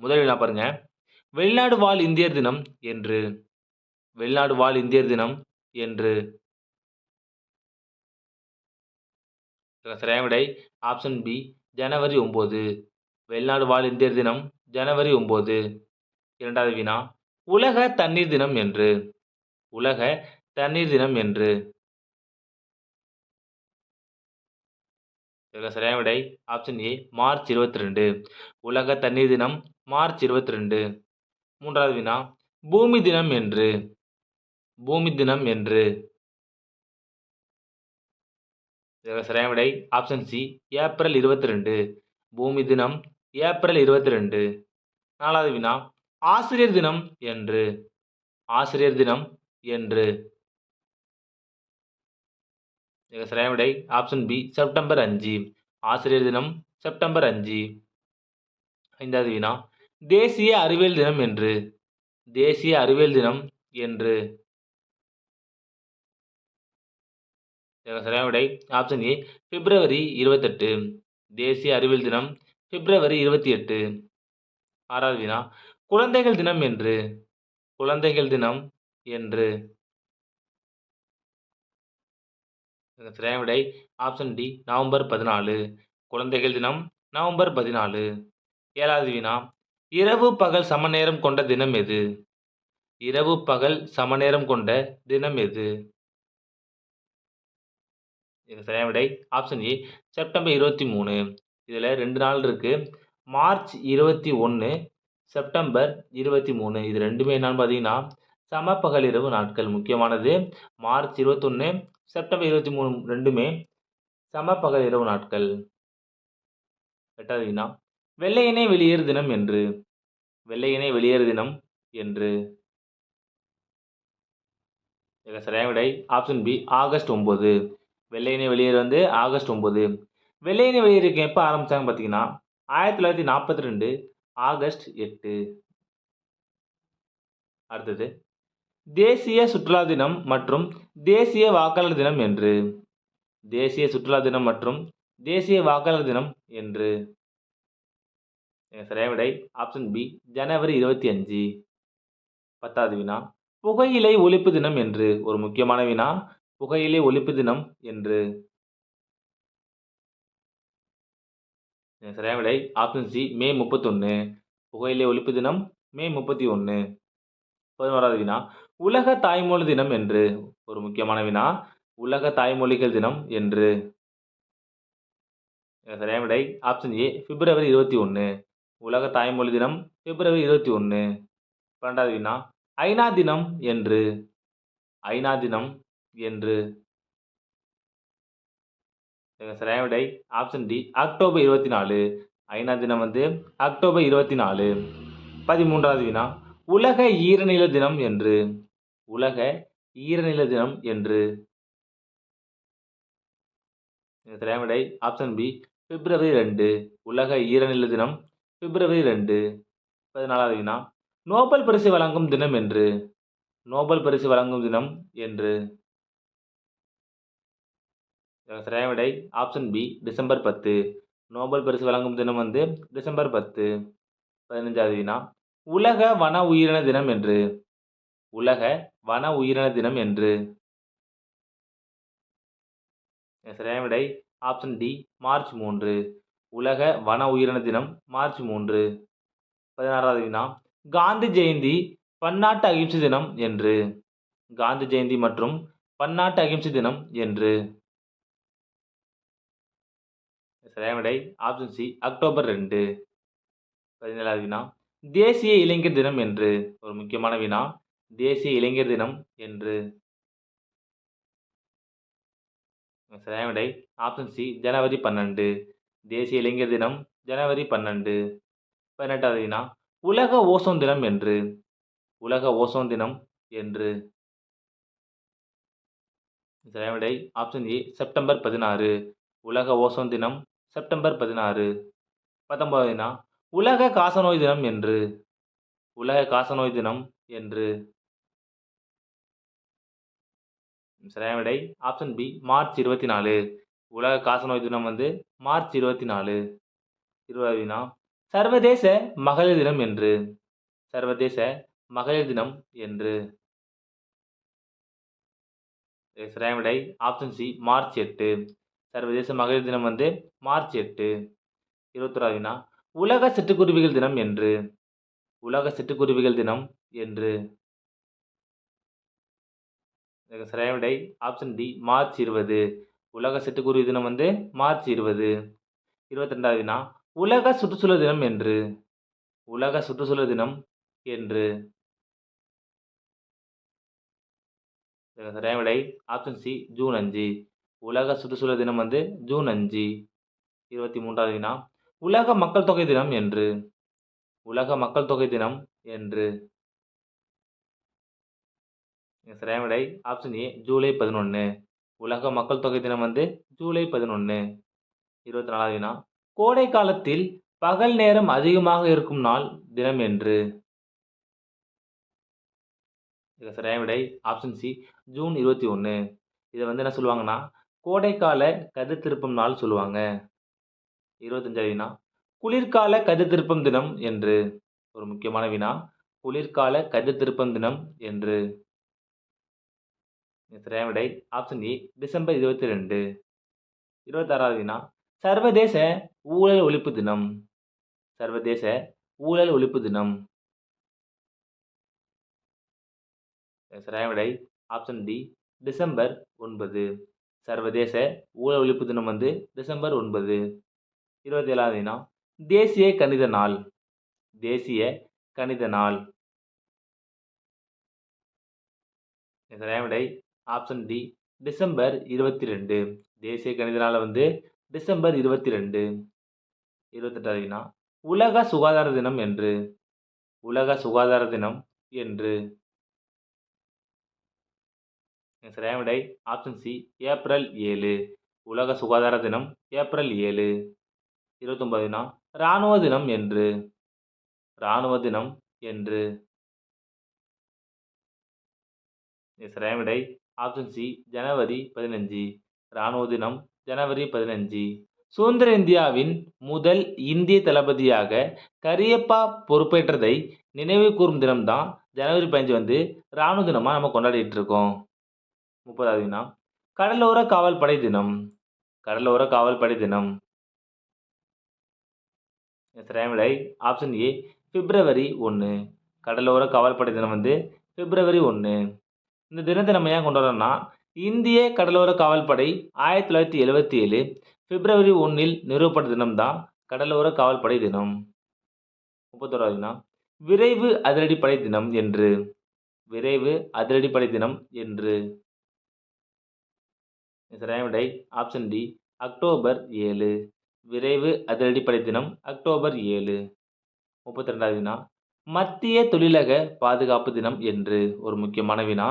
முதல் வினா பாருங்க. வெளிநாடு வாழ் இந்தியர் தினம் என்று. வெளிநாடு வாழ் இந்தியர் தினம் என்று. சரியான விடை. ஆப்ஷன் பி ஜனவரி ஒம்பது. வெளிநாடு வாழ் இந்தியர் தினம் ஜனவரி ஒம்பது. இரண்டாவது வினா. உலக தண்ணீர் தினம் என்று. உலக தண்ணீர் தினம் என்று. சரியான விடை. ஆப்ஷன் ஏ மார்ச் இருபத்தி ரெண்டு. உலக தண்ணீர் தினம் மார்ச் இருபத்தி ரெண்டு மூன்றாவது வினா பூமி தினம் என்று. பூமி தினம் என்று. சரியான விடை ஆப்ஷன் சி ஏப்ரல் இருபத்தி ரெண்டு பூமி தினம் ஏப்ரல் இருபத்தி ரெண்டு நாலாவது வினா ஆசிரியர் தினம் என்று. ஆசிரியர் தினம் என்று. சரியான விடை ஆப்ஷன் பி செப்டம்பர் அஞ்சு. ஆசிரியர் தினம் செப்டம்பர் அஞ்சு. ஐந்தாவது வினா தேசிய அறிவியல் தினம் என்று. தேசிய அறிவியல் தினம் என்று. சரியான விடை. ஆப்ஷன் ஏ பிப்ரவரி இருபத்தெட்டு. தேசிய அறிவியல் தினம் பிப்ரவரி இருபத்தி எட்டு ஆறாவது வினா குழந்தைகள் தினம் என்று. குழந்தைகள் தினம் என்று. சரியான விடை. ஆப்ஷன் டி நவம்பர் பதினாலு. குழந்தைகள் தினம் நவம்பர் பதினாலு. ஏழாவது வினா இரவு பகல் சமநேரம் கொண்ட தினம் எது? இரவு பகல் சமநேரம் கொண்ட தினம் எது? இது சரியான விடை ஆப்ஷன் ஏ செப்டம்பர் இருபத்தி மூணு. இதில் ரெண்டு நாள் இருக்குது மார்ச் இருபத்தி ஒன்று செப்டம்பர் இருபத்தி மூணு. இது ரெண்டுமே என்னன்னு பார்த்தீங்கன்னா சமப்பகல் இரவு நாட்கள் முக்கியமானது. மார்ச் இருபத்தொன்று செப்டம்பர் இருபத்தி மூணு ரெண்டுமே சமப்பகல் இரவு நாட்கள். எட்டாவது வினா வெள்ளையனே வெளியேறு தினம் என்று. வெள்ளையனே வெளியேறு தினம் என்று. சரியான விடை. ஆப்ஷன் பி ஆகஸ்ட் ஒம்பது வெள்ளையனே வெளியேறு வந்து ஆகஸ்ட் ஒம்பது வெள்ளையனே வெளியேறிக்க எப்போ ஆரம்பித்தாங்க பார்த்தீங்கன்னா ஆயிரத்தி தொள்ளாயிரத்தி நாற்பத்தி ரெண்டு ஆகஸ்ட் எட்டு. அடுத்தது. தேசிய சுற்றுலா தினம் மற்றும் தேசிய வாக்காளர் தினம் என்று. தேசிய சுற்றுலா தினம் மற்றும் தேசிய வாக்காளர் தினம் என்று. சரியான விடை ஆப்ஷன் பி ஜனவரி இருபத்தி அஞ்சு. பத்தாவது வினா புகையிலை ஒழிப்பு தினம் என்று. ஒரு முக்கியமான வினா புகையிலை ஒழிப்பு தினம் என்று. சரியான விடை ஆப்ஷன் சி மே முப்பத்தொன்று புகையிலை ஒழிப்பு தினம் மே முப்பத்தி ஒன்று பதினோராவது வினா உலக தாய்மொழி தினம் என்று. ஒரு முக்கியமான வினா உலக தாய்மொழிகள் தினம் என்று. சரியான விடை ஆப்ஷன் ஏ பிப்ரவரி இருபத்தி ஒன்று உலக தாய்மொழி தினம் பிப்ரவரி இருபத்தி ஒன்று பன்னெண்டாவது வினா ஐநா தினம் என்று. ஐநா தினம் என்று. சரியான விடை ஆப்ஷன் டி அக்டோபர் இருபத்தி நாலு. ஐநா தினம் வந்து அக்டோபர் இருபத்தி நாலு. பதிமூன்றாவது வினா உலக ஈரநில தினம் என்று. உலக ஈரநில தினம் என்று. சரியான விடை ஆப்ஷன் பி பிப்ரவரி ரெண்டு. உலக ஈரநில தினம் பிப்ரவரி ரெண்டு பதினாலாவது வினா நோபல் பரிசு வழங்கும் தினம் என்று. நோபல் பரிசு வழங்கும் தினம் என்று. சரியான விடை. ஆப்ஷன் பி டிசம்பர் பத்து. நோபல் பரிசு வழங்கும் தினம் வந்து டிசம்பர் பத்து பதினஞ்சாவது வினா உலக வன உயிரின தினம் என்று. உலக வன உயிரின தினம் என்று. சரியான விடை. ஆப்ஷன் டி மார்ச் மூன்று. உலக வன உயிரின தினம் மார்ச் மூன்று. பதினாறாவது வினா காந்தி ஜெயந்தி பன்னாட்டு அகிம்சை தினம் என்று. காந்தி ஜெயந்தி மற்றும் பன்னாட்டு அகிம்சை தினம் என்று. சரியாவிடை ஆப்ஷன் சி அக்டோபர் ரெண்டு. பதினேழாவது வினா தேசிய இளைஞர் தினம் என்று. ஒரு முக்கியமான வினா தேசிய இளைஞர் தினம் என்று. சரியான விடை ஆப்ஷன் சி ஜனவரி பன்னெண்டு. தேசிய இளைஞர் தினம் ஜனவரி பன்னெண்டு பதினெட்டாவது வினா உலக ஓசோன் தினம் என்று. உலக ஓசோன் தினம் என்று. சரியான விடை ஆப்ஷன் ஏ செப்டம்பர் பதினாறு. உலக ஓசோன் தினம் செப்டம்பர் பதினாறு. பத்தொன்பது வினா உலக காசநோய் தினம் என்று. உலக காசநோய் தினம் என்று. சரியான விடை ஆப்ஷன் பி மார்ச் இருபத்தி நாலு. உலக காசநோய் தினம் வந்து மார்ச் இருபத்தி நாலு இருபது வினா சர்வதேச மகளிர் தினம் என்று. சர்வதேச மகளிர் தினம் என்று. சரியான விடை. ஆப்ஷன் சி மார்ச் எட்டு. சர்வதேச மகளிர் தினம் வந்து மார்ச் எட்டு. இருபத்தொராது வினா உலக சிட்டுக்குருவிகள் தினம் என்று. உலக சிட்டுக்குருவிகள் தினம் என்று. சரியான விடை. ஆப்ஷன் டி மார்ச் இருபது. உலக சிட்டுக்குருவி தினம் வந்து மார்ச் இருபது. இருபத்தி ரெண்டாவது தினம் உலக சுற்றுச்சூழல் தினம் என்று. உலக சுற்றுச்சூழல் தினம் என்று. சரியான விடை ஆப்ஷன் சி ஜூன் அஞ்சு. உலக சுற்றுச்சூழல் தினம் வந்து ஜூன் அஞ்சு. இருபத்தி மூன்றாவது தினம் உலக மக்கள் தொகை தினம் என்று. உலக மக்கள் தொகை தினம் என்று. சரியான விடை ஆப்ஷன் ஏ ஜூலை பதினொன்று உலக மக்கள் தொகை தினம் வந்து ஜூலை பதினொன்று இருபத்தி நாலாவது வினா கோடை காலத்தில் பகல் நேரம் அதிகமாக இருக்கும் நாள் தினம் என்று. இதுக்கு சரியான விடை ஆப்ஷன் சி ஜூன் இருபத்தி ஒன்று இதை வந்து என்ன சொல்லுவாங்கன்னா கோடைக்கால கதிர் திருப்பம் நாள் சொல்லுவாங்க. இருபத்தஞ்சாவது வினா குளிர்கால கதிர் திருப்பம் தினம் என்று. ஒரு முக்கியமான வினா குளிர்கால கதிர் திருப்பம் தினம் என்று. சரியான விடை ஆப்ஷன் ஏ டிசம்பர் இருபத்தி ரெண்டு இருபத்தாறாவது வினா சர்வதேச ஊழல் ஒழிப்பு தினம். சர்வதேச ஊழல் ஒழிப்பு தினம். சரியான விடை ஆப்ஷன் டி டிசம்பர் ஒன்பது. சர்வதேச ஊழல் ஒழிப்பு தினம் வந்து டிசம்பர் ஒன்பது. இருபத்தி ஏழாவது தினம் தேசிய கணித நாள். தேசிய கணித நாள். சரியான விடை ஆப்ஷன் டி டிசம்பர் இருபத்தி ரெண்டு தேசிய கணித நாள் வந்து டிசம்பர் இருபத்தி ரெண்டு இருபத்தெட்டாவது வினா உலக சுகாதார தினம் என்று. உலக சுகாதார தினம் என்று. சரியான விடை? ஆப்ஷன் சி ஏப்ரல் ஏழு. உலக சுகாதார தினம் ஏப்ரல் ஏழு. இருபத்தொம்பதுனா இராணுவ தினம் என்று. இராணுவ தினம் என்று. சரியான விடை? ஆப்ஷன் சி ஜனவரி பதினஞ்சு. இராணுவ தினம் ஜனவரி பதினஞ்சு. சுதந்திர இந்தியாவின் முதல் இந்திய தளபதியாக கரியப்பா பொறுப்பேற்றதை நினைவு கூறும் தினம்தான் ஜனவரி பதினஞ்சு வந்து இராணுவ தினமாக நம்ம கொண்டாடிட்டு இருக்கோம். முப்பதாவது வினா. கடலோர காவல் படை தினம். கடலோர காவல் படை தினம் சரியான ஆப்ஷன் ஏ பிப்ரவரி ஒன்று கடலோர காவல் படை தினம் வந்து பிப்ரவரி ஒன்று இந்த தினத்தை நம்ம ஏன் கொண்டாடுறோம்னா இந்திய கடலோர காவல்படை ஆயிரத்தி தொள்ளாயிரத்தி எழுவத்தி ஏழு பிப்ரவரி ஒன்றில் நிறுவப்பட்ட தினம்தான் கடலோர காவல்படை தினம். முப்பத்தோராவது தினம் விரைவு அதிரடிப்படை தினம் என்று. விரைவு அதிரடிப்படை தினம் என்று. சரியான விடை ஆப்ஷன் டி அக்டோபர் ஏழு. விரைவு அதிரடிப்படை தினம் அக்டோபர் ஏழு. முப்பத்தி ரெண்டாவது வினா மத்திய தொழிலக பாதுகாப்பு தினம் என்று. ஒரு முக்கியமான வினா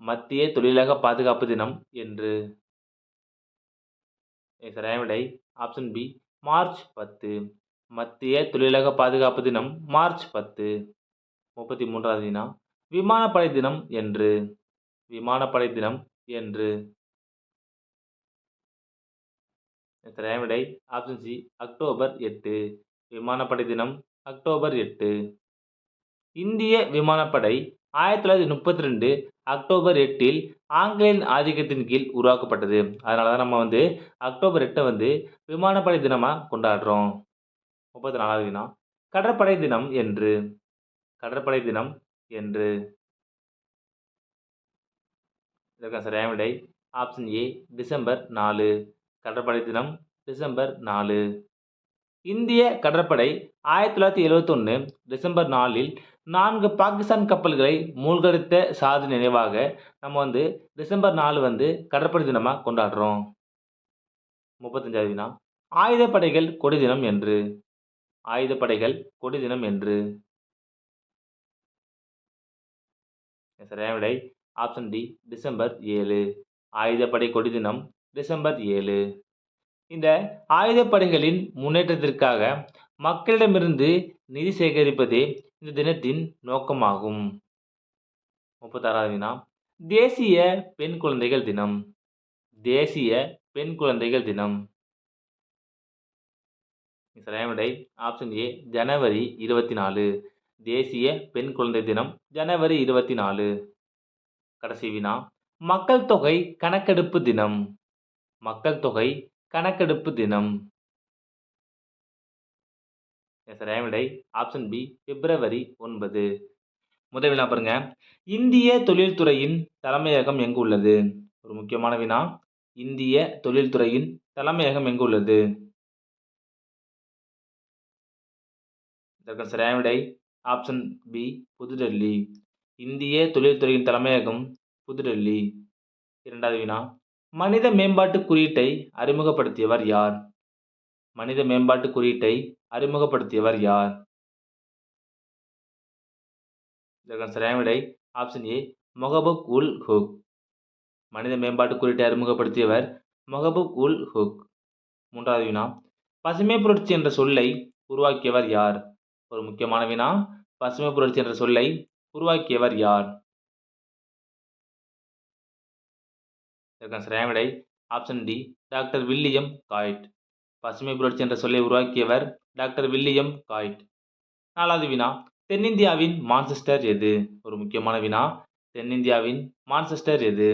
மத்திய தொழிலக பாதுகாப்பு தினம் என்று. சரியான விடை. ஆப்ஷன் பி மார்ச் பத்து. மத்திய தொழிலக பாதுகாப்பு தினம் மார்ச் பத்து. முப்பத்தி மூன்றாவது வினா விமானப்படை தினம் என்று. விமானப்படை தினம் என்று. சரியான விடை. ஆப்ஷன் சி அக்டோபர் எட்டு. விமானப்படை தினம் அக்டோபர் எட்டு. இந்திய விமானப்படை ஆயிரத்தி தொள்ளாயிரத்தி முப்பத்தி ரெண்டு அக்டோபர் எட்டில் ஆங்கிலேயன் ஆதிக்கத்தின் கீழ் உருவாக்கப்பட்டது. அதனால தான் நம்ம வந்து அக்டோபர் எட்டை வந்து விமானப்படை தினமாக கொண்டாடுறோம். முப்பத்தி நாலாவது வினா கடற்படை தினம் என்று. கடற்படை தினம் என்று. இதற்கான சரியான விடை ஆப்ஷன் ஏ டிசம்பர் நாலு. கடற்படை தினம் டிசம்பர் நாலு. இந்திய கடற்படை ஆயிரத்தி தொள்ளாயிரத்தி எழுவத்தொன்று டிசம்பர் நாலில் நான்கு பாகிஸ்தான் கப்பல்களை மூழ்கடித்த சாதனை நினைவாக நம்ம வந்து டிசம்பர் நாலு வந்து கடற்படை தினமாக கொண்டாடுறோம். முப்பத்தஞ்சாவது தினம். ஆயுதப்படைகள் கொடி தினம் என்று. ஆயுதப்படைகள் கொடி தினம் என்று. சரியான விடை? ஆப்ஷன் டி டிசம்பர் ஏழு. ஆயுதப்படை கொடி தினம் டிசம்பர் ஏழு. இந்த ஆயுதப்படைகளின் முன்னேற்றத்திற்காக மக்களிடமிருந்து நிதி சேகரிப்பதே இந்த தினத்தின் நோக்கமாகும். முப்பத்தாறாவது வினா தேசிய பெண் குழந்தைகள் தினம். தேசிய பெண் குழந்தைகள் தினம். சரியான ஆப்ஷன் ஏ ஜனவரி இருபத்தி நாலு தேசிய பெண் குழந்தை தினம் ஜனவரி இருபத்தி நாலு கடைசி வினா மக்கள் தொகை கணக்கெடுப்பு தினம். மக்கள் தொகை கணக்கெடுப்பு தினம். எஸ் விடை ஆப்ஷன் பி பிப்ரவரி ஒன்பது. முதல் வினா பாருங்க. இந்திய தொழில்துறையின் தலைமையகம் எங்கு உள்ளது? ஒரு முக்கியமான வினா. இந்திய தொழில்துறையின் தலைமையகம் எங்கு உள்ளது? இதற்கு சரியான விடை ஆப்ஷன் பி புதுடெல்லி. இந்திய தொழில்துறையின் தலைமையகம் புதுடெல்லி. இரண்டாவது வினா. மனித மேம்பாட்டு குறியீட்டை அறிமுகப்படுத்தியவர் யார்? மனித மேம்பாட்டு குறியீட்டை அறிமுகப்படுத்தியவர் யார்? இதற்கான சரியான விடை ஆப்ஷன் ஏ மொஹபுக் உல் ஹுக். மனித மேம்பாட்டு குறியீட்டை அறிமுகப்படுத்தியவர் மொஹபுக் உல் ஹுக். மூன்றாவது வினா. பசுமை புரட்சி என்ற சொல்லை உருவாக்கியவர் யார்? ஒரு முக்கியமான வினா. பசுமை புரட்சி என்ற சொல்லை உருவாக்கியவர் யார்? இதற்கான சரியான விடை option D doctor William Gaud. பசுமை புரட்சி என்ற சொல்லை உருவாக்கியவர் டாக்டர் வில்லியம் காய்ட். நாலாவது வினா தென்னிந்தியாவின் மான்செஸ்டர் எது? ஒரு முக்கியமான வினா தென்னிந்தியாவின் மான்செஸ்டர் எது?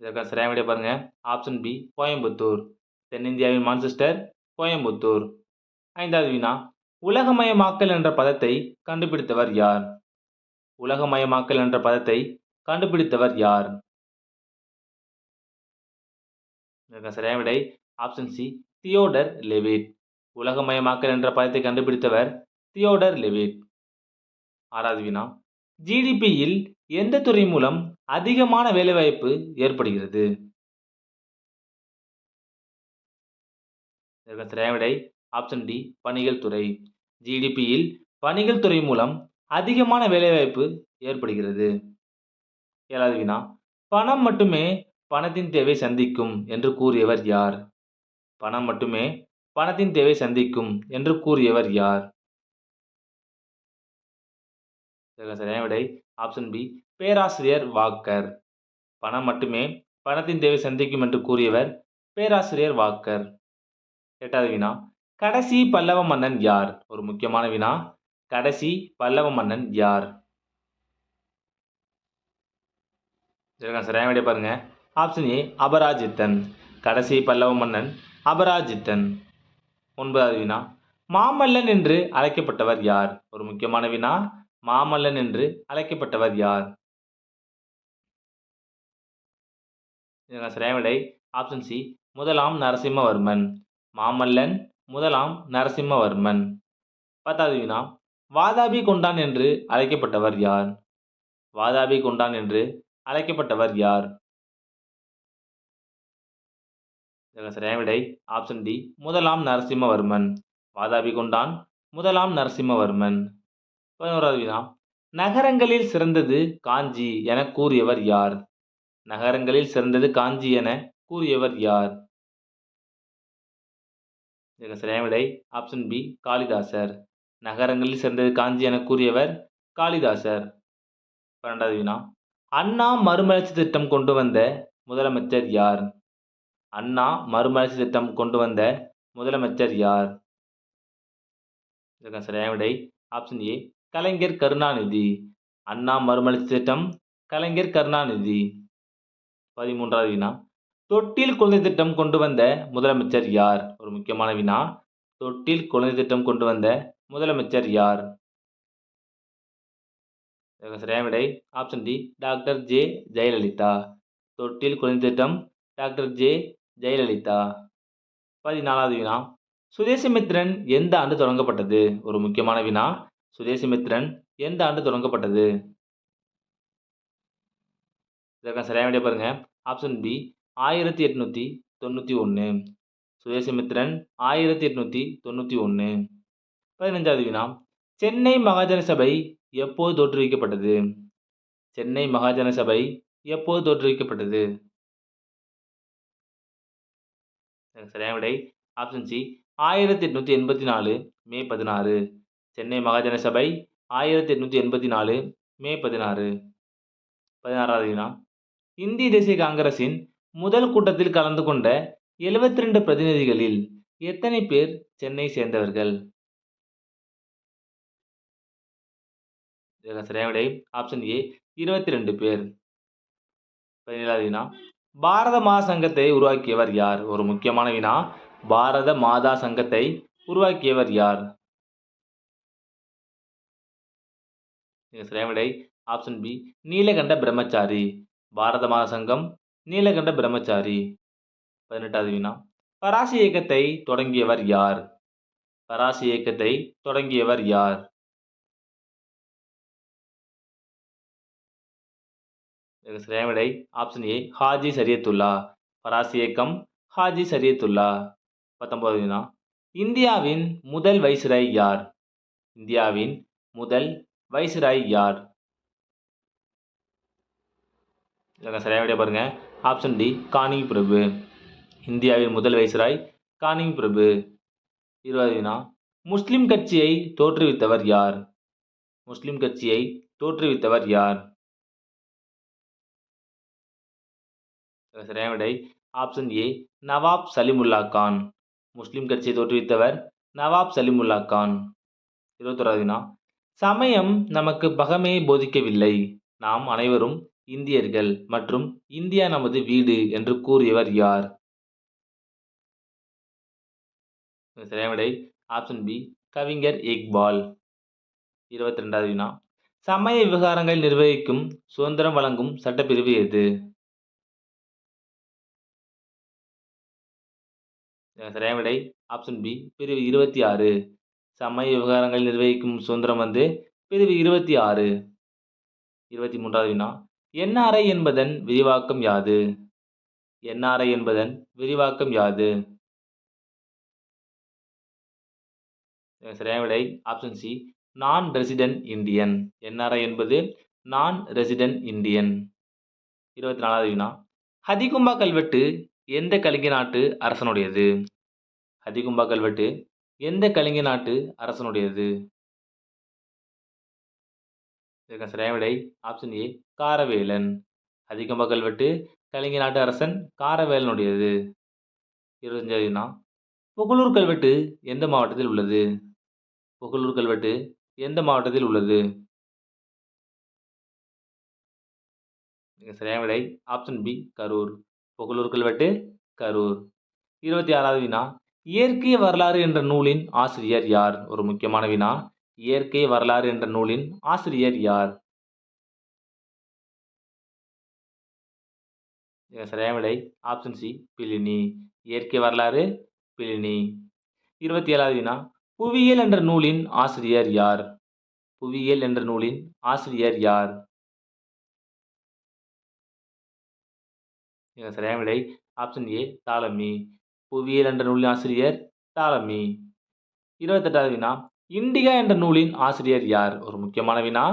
இதற்கான சரியான விட பாருங்க. Option B Coimbatore. தென்னிந்தியாவின் மான்செஸ்டர் கோயம்புத்தூர். ஐந்தாவது வினா உலகமயமாக்கல் என்ற பதத்தை கண்டுபிடித்தவர் யார்? உலகமயமாக்கல் என்ற பதத்தை கண்டுபிடித்தவர் யார்? இதற்கான சரியான விடை ஆப்ஷன் சி தியோடர் லெவிட் உலகமயமாக்கல் என்ற பதத்தை கண்டுபிடித்தவர் தியோடர் லெவிட் ஆறாவது வினா. ஜிடிபியில் எந்த துறை மூலம் அதிகமான வேலைவாய்ப்பு ஏற்படுகிறது? இதற்கான சரியான விடை ஆப்ஷன் டி பணிகள் துறை. ஜிடிபியில் பணிகள் துறை மூலம் அதிகமான வேலைவாய்ப்பு ஏற்படுகிறது. ஏழாவது வினா. பணம் மட்டுமே பணத்தின் தேவை சந்திக்கும் என்று கூறியவர் யார்? பணம் மட்டுமே பணத்தின் தேவை சந்திக்கும் என்று கூறியவர் யார்? சரியான விடை? ஆப்ஷன் பி பேராசிரியர் வாக்கர். பணம் மட்டுமே பணத்தின் தேவை சந்திக்கும் என்று கூறியவர் பேராசிரியர் வாக்கர். எட்டாவது வினா. கடைசி பல்லவ மன்னன் யார்? ஒரு முக்கியமான வினா. கடைசி பல்லவ மன்னன் யார்? இதற்கான சரியான விடை பாருங்க. Option A Aparajithan. கடைசி பல்லவ மன்னன் அபராஜித்தன். ஒன்பதாவது வினா. மாமல்லன் என்று அழைக்கப்பட்டவர் யார்? ஒரு முக்கியமான வினா. மாமல்லன் என்று அழைக்கப்பட்டவர் யார்? இதற்கான சரியான விடை. ஆப்ஷன் சி முதலாம் நரசிம்மவர்மன். மாமல்லன் முதலாம் நரசிம்மவர்மன். பத்தாவது வினா. வாதாபி கொண்டான் என்று அழைக்கப்பட்டவர் யார்? வாதாபி கொண்டான் என்று அழைக்கப்பட்டவர் யார்? இதற்கு சரியான விடை ஆப்ஷன் டி முதலாம் நரசிம்மவர்மன். வாதாபி கொண்டான் முதலாம் நரசிம்மவர்மன். பதினோராவது வினா. நகரங்களில் சிறந்தது காஞ்சி என கூறியவர் யார்? நகரங்களில் சிறந்தது காஞ்சி என கூறியவர் யார்? இதற்கு சரியான விடை ஆப்ஷன் பி காளிதாசர். நகரங்களில் சிறந்தது காஞ்சி என கூறியவர் காளிதாசர். பன்னெண்டாவது வினா. அண்ணா மறுமலர்ச்சி திட்டம் கொண்டு வந்த முதலமைச்சர் யார்? அண்ணா மறுமலர்ச்சி திட்டம் கொண்டு வந்த முதலமைச்சர் யார்? இதற்கு சரியான விடை. ஆப்ஷன் ஏ கலைஞர் கருணாநிதி. அண்ணா மறுமலர்ச்சி திட்டம் கலைஞர் கருணாநிதி. பதிமூன்றாவது வினா தொட்டில் குழந்தை திட்டம் கொண்டு வந்த முதலமைச்சர் யார்? ஒரு முக்கியமான வினா தொட்டில் குழந்தை திட்டம் கொண்டு வந்த முதலமைச்சர் யார்? சரியான விடை. Option D doctor J Jayalalithaa. தொட்டில் குழந்தை திட்டம் டாக்டர் ஜே ஜெயலலிதா. பதினாலாவது வினா. சுதேசிமித்ரன் எந்த ஆண்டு தொடங்கப்பட்டது? ஒரு முக்கியமான வினா. சுதேசிமித்ரன் எந்த ஆண்டு தொடங்கப்பட்டது? இதற்கான சரியான விடை பாருங்க. ஆப்ஷன் பி ஆயிரத்தி எட்நூற்றி தொண்ணூற்றி ஒன்று சுதேசிமித்ரன் ஆயிரத்தி எட்நூற்றி தொண்ணூற்றி ஒன்று பதினஞ்சாவது வினா. சென்னை மகாஜன சபை எப்போது தோற்றுவிக்கப்பட்டது? சென்னை மகாஜன சபை எப்போது தோற்றுவிக்கப்பட்டது? சரியான விடை. ஆப்ஷன் சி ஆயிரத்தி எட்நூற்றி எண்பத்தி நாலு மே பதினாறு. சென்னை மகாஜன சபை ஆயிரத்தி எட்நூற்றி எண்பத்தி நாலு மே பதினாறு. பதினாறாவது வினா. இந்திய தேசிய காங்கிரசின் முதல் கூட்டத்தில் கலந்து கொண்ட எழுபத்தி ரெண்டு பிரதிநிதிகளில் எத்தனை பேர் சென்னை சேர்ந்தவர்கள்? சரியான விடை. ஆப்ஷன் ஏ இருபத்தி ரெண்டு பேர். பதினேழாவது வினா. பாரத மாதா சங்கத்தை உருவாக்கியவர் யார்? ஒரு முக்கியமான வினா. பாரத மாதா சங்கத்தை உருவாக்கியவர் யார்? சிறைவிடை ஆப்ஷன் பி நீலகண்ட பிரம்மச்சாரி. பாரத மாதா சங்கம் நீலகண்ட பிரம்மச்சாரி. பதினெட்டாவது வினா. பராசி இயக்கத்தை தொடங்கியவர் யார்? பராசி இயக்கத்தை தொடங்கியவர் யார்? இதற்கு சரியான விடை ஆப்ஷன் ஏ ஹாஜி சரியத்துல்லா. பராசி இயக்கம் ஹாஜி சரியத்துல்லா. பத்தொன்பது வினா. இந்தியாவின் முதல் வைஸ்ராய் யார்? இந்தியாவின் முதல் வைஸ்ராய் யார்? இதற்கு சரியான விடை பாருங்க. ஆப்ஷன் டி கானிங் பிரபு. இந்தியாவின் முதல் வைஸ்ராய் கானிங் பிரபு. இருபது வினா. முஸ்லிம் கட்சியை தோற்றுவித்தவர் யார்? முஸ்லிம் கட்சியை தோற்றுவித்தவர் யார்? விடை ஆப்ஷன் ஏ நவாப் சலிமுல்லா கான். முஸ்லீம் கட்சியை தோற்றுவித்தவர் நவாப் சலிமுல்லா கான். இருபத்தொராது வினா. சமயம் நமக்கு பகமையை போதிக்கவில்லை. நாம் அனைவரும் இந்தியர்கள் மற்றும் இந்தியா நமது வீடு என்று கூறியவர் யார்? இதற்கு விடை ஆப்ஷன் பி கவிஞர் இக்பால். இருபத்தி ரெண்டாவது வினா. சமய விவகாரங்களை நிர்வகிக்கும் சுதந்திரம் வழங்கும் சட்டப்பிரிவு எது? சரியான விடை. ஆப்ஷன் பி பிரிவு இருபத்தி ஆறு. சமய விவகாரங்கள் நிர்வகிக்கும் சுதந்திரம் வந்து பிரிவு இருபத்தி ஆறு. இருபத்தி மூன்றாவது வினா. என்ஆர்ஐ என்பதன் விரிவாக்கம் யாது? என்ஆர்ஐ என்பதன் விரிவாக்கம் யாது? சரியான விடை. Option C non resident Indian NRI என்பது நான் ரெசிடென்ட் இந்தியன் இருபத்தி நாலாவது வினா. ஹதிகும்பா கல்வெட்டு எந்த கலிங்க நாட்டு அரசனுடையது? அதிகும்பா கல்வெட்டு எந்த கலிங்க நாட்டு அரசனுடையது? சரியான விடை ஆப்ஷன் ஏ காரவேலன். அதிகம்பா கல்வெட்டு கலிங்க நாட்டு அரசன் காரவேலனுடையது. இருபத்தஞ்சாவதுனா புகழூர் கல்வெட்டு எந்த மாவட்டத்தில் உள்ளது? புகழூர் கல்வெட்டு எந்த மாவட்டத்தில் உள்ளது? சரியான விடை ஆப்ஷன் பி கரூர். புகழூர் கல்வெட்டு கரூர். இருபத்தி ஆறாவது வினா. இயற்கை வரலாறு என்ற நூலின் ஆசிரியர் யார்? ஒரு முக்கியமான வினா. இயற்கை வரலாறு என்ற நூலின் ஆசிரியர் யார்? சரியான விடை. Option C Pliny. இயற்கை வரலாறு பிலினி. இருபத்தி ஏழாவது வினா. புவியியல் என்ற நூலின் ஆசிரியர் யார்? புவியியல் என்ற நூலின் ஆசிரியர் யார்? எங்கள் சரியான விடை. ஆப்ஷன் ஏ தாலமி புவியியல் என்ற நூலின் ஆசிரியர் தாலமி இருபத்தெட்டாவது வினா இண்டிகா என்ற நூலின் ஆசிரியர் யார்? ஒரு முக்கியமான வினா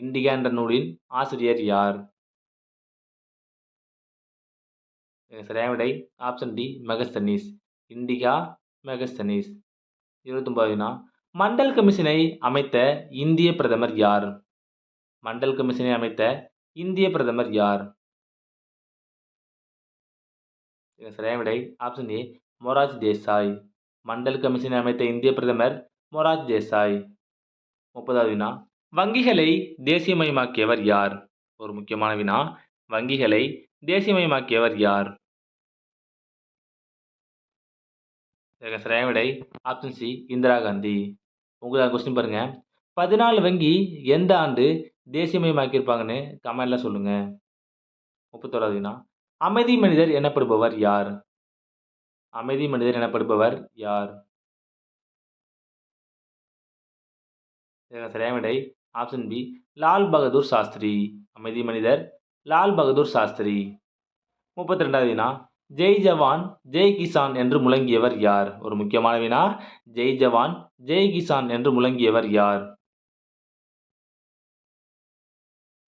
இண்டிகா என்ற நூலின் ஆசிரியர் யார்? எங்கள் சரியான விடை option D Megasthenes. Indica Megasthenes. இருபத்தொம்பது வினா மண்டல் கமிஷனை அமைத்த இந்திய பிரதமர் யார்? மண்டல் கமிஷனை அமைத்த இந்திய பிரதமர் யார்? இதன் சரியான விடை ஆப்ஷன் ஏ மொராஜ் தேசாய். மண்டல் கமிஷனை அமைத்த இந்திய பிரதமர் மொராஜ் தேசாய். முப்பதாவது வினா வங்கிகளை தேசியமயமாக்கியவர் யார்? ஒரு முக்கியமான வினா வங்கிகளை தேசியமயமாக்கியவர் யார்? இதற்கு சரியான விடை ஆப்ஷன் சி இந்திரா காந்தி. உங்களுக்கு கொஸ்டின் பாருங்க. பதினாலு வங்கி எந்த ஆண்டு தேசியமயமாக்கியிருப்பாங்கன்னு கமெண்ட்ல சொல்லுங்க. முப்பத்தோராவது வினா அமைதி மனிதர் எனப்படுபவர் யார்? அமைதி மனிதர் எனப்படுபவர் யார்? சரியான விடை. Option B Lal Bahadur Shastri. அமைதி மனிதர் லால் பகதூர் சாஸ்திரி. முப்பத்தி ரெண்டாவது வினா ஜெய் ஜவான் ஜெய் கிசான் என்று முழங்கியவர் யார்? ஒரு முக்கியமான வினா ஜெய் ஜவான் ஜெய் கிசான் என்று முழங்கியவர் யார்?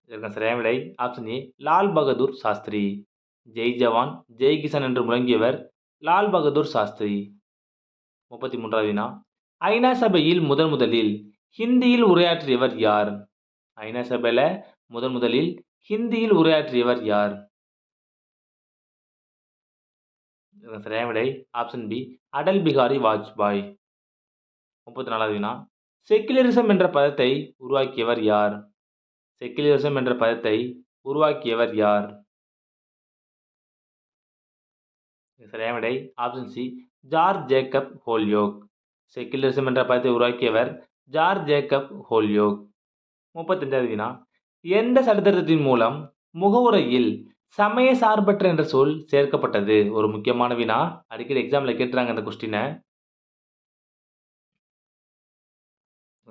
இதற்கு சரியான விடை. Option A Lal Bahadur Shastri. Jai ஜவான் ஜெய் கிசான் என்று முழங்கியவர் லால் பகதூர் சாஸ்திரி. முப்பத்தி மூன்றாவது வினா. ஐநா சபையில் முதன் முதலில் ஹிந்தியில் உரையாற்றியவர் யார்? ஐநா சபையில் முதன் முதலில் ஹிந்தியில் உரையாற்றியவர் யார்? சரியான விடை ஆப்ஷன் பி அடல் பிகாரி வாஜ்பாய். முப்பத்தி நாலாவது வினா. செக்குலரிசம் என்ற பதத்தை உருவாக்கியவர் யார்? செக்குலரிசம் என்ற பதத்தை உருவாக்கியவர் யார்? சரியான விடை? Option C George Jacob Holyoake secularism என்ற பதத்தை உருவாக்கியவர் ஜார்ஜ் ஜேக்கப் ஹோல்யோக் முப்பத்தஞ்சாவது வினா. எந்த சட்டத்திட்டத்தின் மூலம் முகவுரையில் சமய சார்பற்ற என்ற சொல் சேர்க்கப்பட்டது? ஒரு முக்கியமான வினா. அடிக்கடி எக்ஸாமில் கேட்டுறாங்க அந்த கொஸ்டினை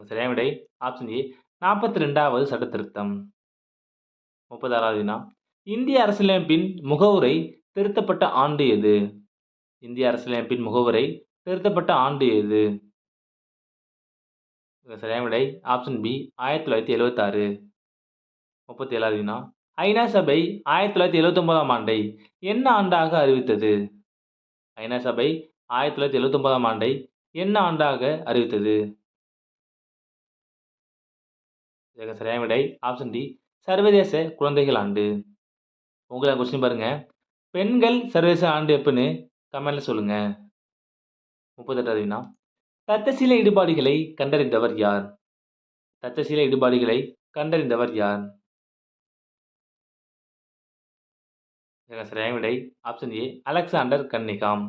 சரியான விடை ஆப்ஷன் ஏ நாற்பத்தி ரெண்டாவது சட்ட திருத்தம் முப்பத்தாறாவது வினா. இந்திய அரசியலமைப்பின் முகவுரை திருத்தப்பட்ட ஆண்டு எது? இந்திய அரசியலமைப்பின் முகவரை திருத்தப்பட்ட ஆண்டு எது? சரியான விடை ஆப்ஷன் பி ஆயிரத்தி தொள்ளாயிரத்தி எழுவத்தாறு. முப்பத்தி ஏழாவது வினா. ஐநா சபை ஆயிரத்தி தொள்ளாயிரத்தி எழுவத்தொன்பதாம் ஆண்டை என்ன ஆண்டாக அறிவித்தது? ஐநா சபை ஆயிரத்தி தொள்ளாயிரத்தி எழுவத்தொன்பதாம் ஆண்டை என்ன ஆண்டாக அறிவித்தது? சரியான விடை ஆப்ஷன் டி சர்வதேச குழந்தைகள் ஆண்டு. உங்களை கொஸ்டின் பாருங்கள் பெண்கள் சர்வதேச ஆண்டு எப்புன்னு கமெண்ட்ல சொல்லுங்க. முப்பத்தெட்டாவது வினா தத்தசீல இடுபாடுகளை கண்டறிந்தவர் யார்? தத்தசீல இடுபாடுகளை கண்டறிந்தவர் யார்? சரியான விடை ஆப்ஷன் ஏ அலெக்சாண்டர் கன்னிகாம்.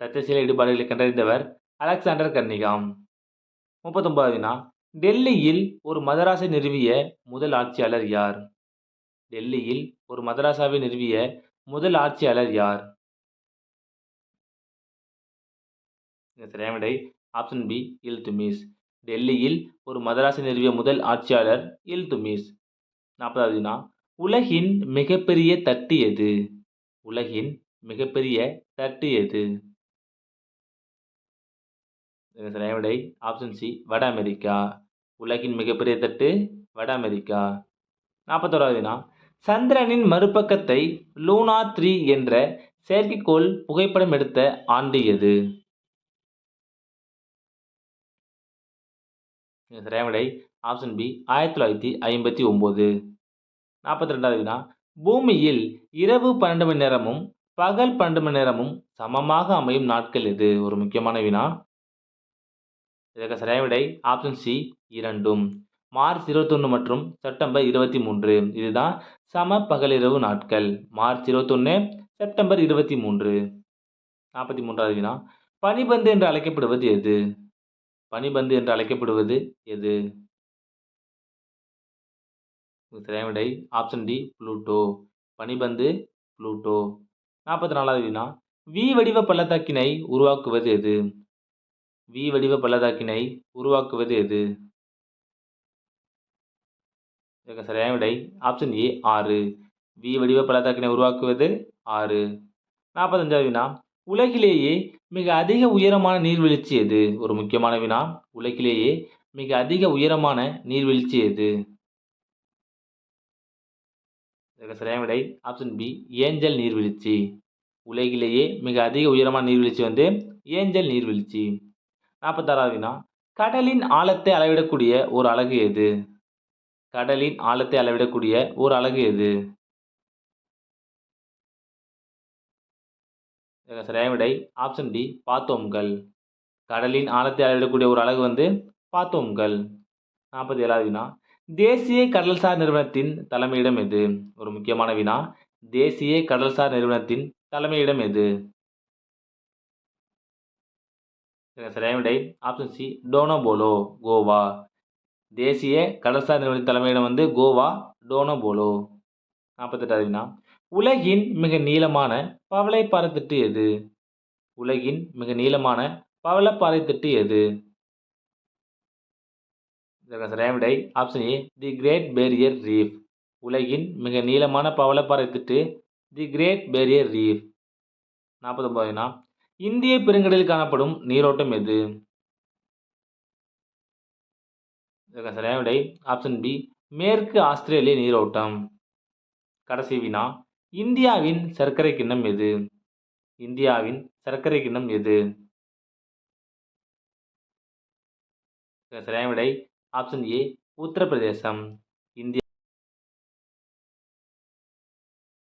தத்தசீல ஈடுபாடுகளை கண்டறிந்தவர் அலெக்சாண்டர் கன்னிகாம். முப்பத்தொன்பது வினா டெல்லியில் ஒரு மதராசை நிறுவிய முதல் ஆட்சியாளர் யார்? டெல்லியில் ஒரு மதராசாவை நிறுவிய முதல் ஆட்சியாளர் யார்? சரியான ஆப்ஷன் பி இல்துமிஸ். டெல்லியில் ஒரு மதராசை நிறுவிய முதல் ஆட்சியாளர் இல்துமிஸ். நாற்பதாவது உலகின் மிகப்பெரிய தட்டு எது? உலகின் மிகப்பெரிய தட்டு எது? சரியான விடை ஆப்ஷன் சி வட அமெரிக்கா. உலகின் மிகப்பெரிய தட்டு வட அமெரிக்கா. நாற்பத்தோராவது வினா. சந்திரனின் மறுபக்கத்தை லூனா த்ரீ என்ற செயற்கைக்கோள் புகைப்படம் எடுத்த ஆண்டு எது? விடை ஆப்ஷன் பி ஆயிரத்தி தொள்ளாயிரத்தி ஐம்பத்தி ஒம்பது. நாற்பத்தி ரெண்டாவது வினா பூமியில் இரவு பன்னெண்டு மணி நேரமும் பகல் பன்னெண்டு மணி நேரமும் சமமாக அமையும் நாட்கள் எது? ஒரு முக்கியமான வினா இதற்கு சரியான விடை ஆப்ஷன் சி இரண்டும். மார்ச் இருபத்தொன்று மற்றும் செப்டம்பர் இருபத்தி மூன்று. இதுதான் சம பகலிரவு நாட்கள். மார்ச் இருபத்தொன்று செப்டம்பர் இருபத்தி மூன்று. நாற்பத்தி மூன்றாவது வினா பனிபந்து என்று அழைக்கப்படுவது எது? பனிபந்து என்று அழைக்கப்படுவது எது? விடை ஆப்ஷன் டி புளூட்டோ. பனிபந்து புளூட்டோ. நாற்பத்தி நாலாவது வினா வி வடிவ பள்ளத்தாக்கினை உருவாக்குவது எது? வி வடிவ பள்ளத்தாக்கினை உருவாக்குவது எது? இதற்கு சரியான விடை ஆப்ஷன் ஏ ஆறு. வி வடிவ பள்ளத்தாக்கினை உருவாக்குவது ஆறு. நாற்பத்தஞ்சாவது வினா. உலகிலேயே மிக அதிக உயரமான நீர்வீழ்ச்சி எது? ஒரு முக்கியமான வினா. உலகிலேயே மிக அதிக உயரமான நீர்வீழ்ச்சி எது? இதற்கு சரியான விடை ஆப்ஷன் பி ஏஞ்சல் நீர்வீழ்ச்சி. உலகிலேயே மிக அதிக உயரமான நீர்வீழ்ச்சி வந்து ஏஞ்சல் நீர்வீழ்ச்சி. நாற்பத்தாறாவது வினா. கடலின் ஆழத்தை அளவிடக்கூடிய ஒரு அலகு எது? கடலின் ஆழத்தை அளவிடக்கூடிய ஒரு அலகு எது? இதற்கு சரியான விடை ஆப்ஷன் டி பாத்தோம்கள். கடலின் ஆழத்தை அளவிடக்கூடிய ஒரு அலகு வந்து பாத்தோம்கள். நாற்பத்தி ஏழாவது வினா. தேசிய கடல்சார் நிறுவனத்தின் தலைமையிடம் எது? ஒரு முக்கியமான வினா. தேசிய கடல்சார் நிறுவனத்தின் தலைமையிடம் எது? இதற்கு சரியான விடை ஆப்ஷன் சி டோனோபோலோ கோவா. தேசிய கடல்சார் நிறுவன தலைமையிடம் வந்து கோவா டோனோபோலோ. நாற்பத்தெட்டாவது வினா உலகின் மிக நீளமான பவளைப்பாறை திட்டு எது? உலகின் மிக நீளமான பவளப்பாறை திட்டு எது? இதற்கு சரியான விடை option A the great barrier reef உலகின் மிக நீளமான பவளப்பாறை திட்டு தி கிரேட் பேரியர் ரீஃப் நாற்பத்தொம்போதுனா இந்திய பெருங்கடலில் காணப்படும் நீரோட்டம் எது? சரியான விடை ஆப்ஷன் பி மேற்கு ஆஸ்திரேலிய நீரோட்டம். கடைசி வினா இந்தியாவின் சர்க்கரை கிண்ணம் எது? இந்தியாவின் சர்க்கரை கிண்ணம் எது? சரியான விடை ஆப்ஷன் ஏ உத்தரப்பிரதேசம்.